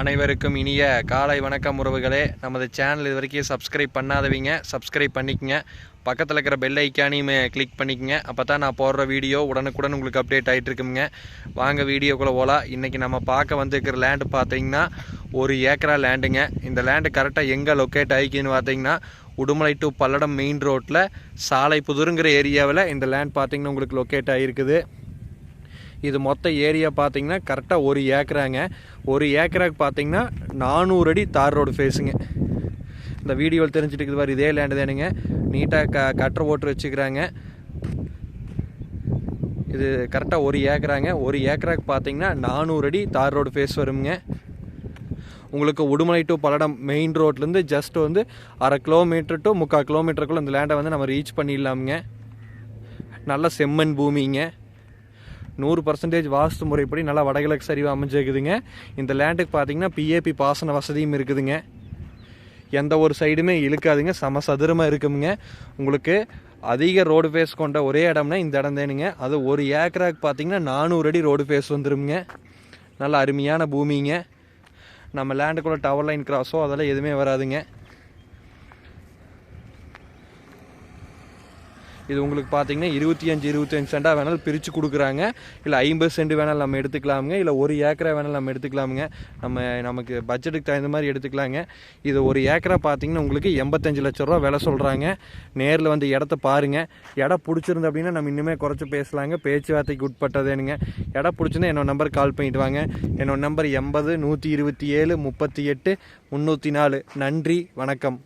அனைவருக்கும் இனிய காலை வணக்கம் உறவுகளே. நமது சேனல் இது வரைக்கும் சப்ஸ்கிரைப் பண்ணாதவங்க. சப்ஸ்கிரைப் பண்ணிக்கங்க. பக்கத்தில் இருக்கிற பெல் ஐக்கானையும் கிளிக் பண்ணிக்கங்க. அப்போ தான் நான் போடுற வீடியோ உடனுக்குடன் உங்களுக்கு அப்டேட் ஆகிட்டு இருக்குங்க வாங்க வீடியோக்குள்ளே போகலாம் இன்றைக்கி நம்ம பார்க்க வந்துருக்கிற லேண்டு பார்த்தீங்கன்னா ஒரு ஏக்கரா லேண்டுங்க இந்த லேண்டு கரெக்டாக எங்கே லொக்கேட் ஆகிக்குன்னு பார்த்தீங்கன்னா உடுமலை டு பல்லடம் மெயின் ரோட்டில் சாலை புதுருங்கிற ஏரியாவில் இந்த லேண்ட் பார்த்தீங்கன்னா உங்களுக்கு லொக்கேட் ஆகிருக்குது இது மொத்த ஏரியா பார்த்தீங்கன்னா கரெக்டாக ஒரு ஏக்கராங்க. ஒரு ஏக்கராக்கு பார்த்தீங்கன்னா நானூறு அடி தார் ரோடு ஃபேஸுங்க இந்த வீடியோவில் தெரிஞ்சுட்டு இருக்குது இதே லேண்டு தானுங்க. நீட்டாக க கட்டரை ஓட்டு வச்சுக்கிறாங்க. இது கரெக்டாக ஒரு ஏக்கராங்க. ஒரு ஏக்கராக்கு பார்த்தீங்கன்னா நானூறு அடி தார் ரோடு ஃபேஸ் வருங்க. உங்களுக்கு உடுமலை டு பல்லடம் மெயின் ரோட்லேருந்து ஜஸ்ட் வந்து அரை கிலோமீட்டர் டு முக்கால் கிலோமீட்டருக்குள்ளே இந்த லேண்டை வந்து நம்ம ரீச் பண்ணிடலாமுங்க. நல்ல செம்மண் பூமிங்க. நூறு பர்சன்டேஜ் வாஸ்து முறைப்படி நல்லா வடகிழக்கு சரிவாக அமைஞ்சிருக்குதுங்க. இந்த லேண்டுக்கு பார்த்தீங்கன்னா பிஏபி பாசன வசதியும் இருக்குதுங்க. எந்த ஒரு சைடுமே இழுக்காதுங்க சம சதுரமாக இருக்குமுங்க. உங்களுக்கு அதிக ரோடு ஃபேஸ் கொண்ட ஒரே இடம்னா இந்த இடம் தானுங்க. அது ஒரு ஏக்கராக்கு பார்த்தீங்கன்னா நானூறு அடி ரோடு ஃபேஸ் வந்துருமுங்க. நல்ல அருமையான பூமிங்க. நம்ம லேண்டுக்குள்ளே டவர் லைன் கிராஸோ அதெல்லாம் எதுவுமே வராதுங்க. இது உங்களுக்கு பார்த்தீங்கன்னா இருபத்தி அஞ்சு இருபத்தஞ்சு சென்டாக வேணாலும் பிரித்து கொடுக்குறாங்க. இல்லை ஐம்பது சென்ட் வேணாலும் நம்ம எடுத்துக்கலாமுங்க. இல்லை ஒரு ஏக்கரா வேணாலும் நம்ம எடுத்துக்கலாமுங்க. நம்ம நமக்கு பட்ஜெட்டுக்கு தகுந்த மாதிரி எடுத்துக்கலாங்க. இது ஒரு ஏக்கரை பார்த்தீங்கன்னா உங்களுக்கு எண்பத்தஞ்சு லட்ச ரூபா விலை சொல்கிறாங்க நேரில் வந்து இடத்த பாருங்கள் இடம் பிடிச்சிருந்து அப்படின்னா நம்ம இன்னுமே குறைச்சி பேசலாங்க. பேச்சுவார்த்தைக்கு உட்பட்டதேனுங்க இடம் பிடிச்சிருந்தா என்னோட நம்பர் கால் பண்ணிட்டு வாங்க. என்னோட நம்பர் எண்பது நூற்றி இருபத்தி ஏழு முப்பத்தி எட்டு முந்நூற்றி நாலு. நன்றி வணக்கம்.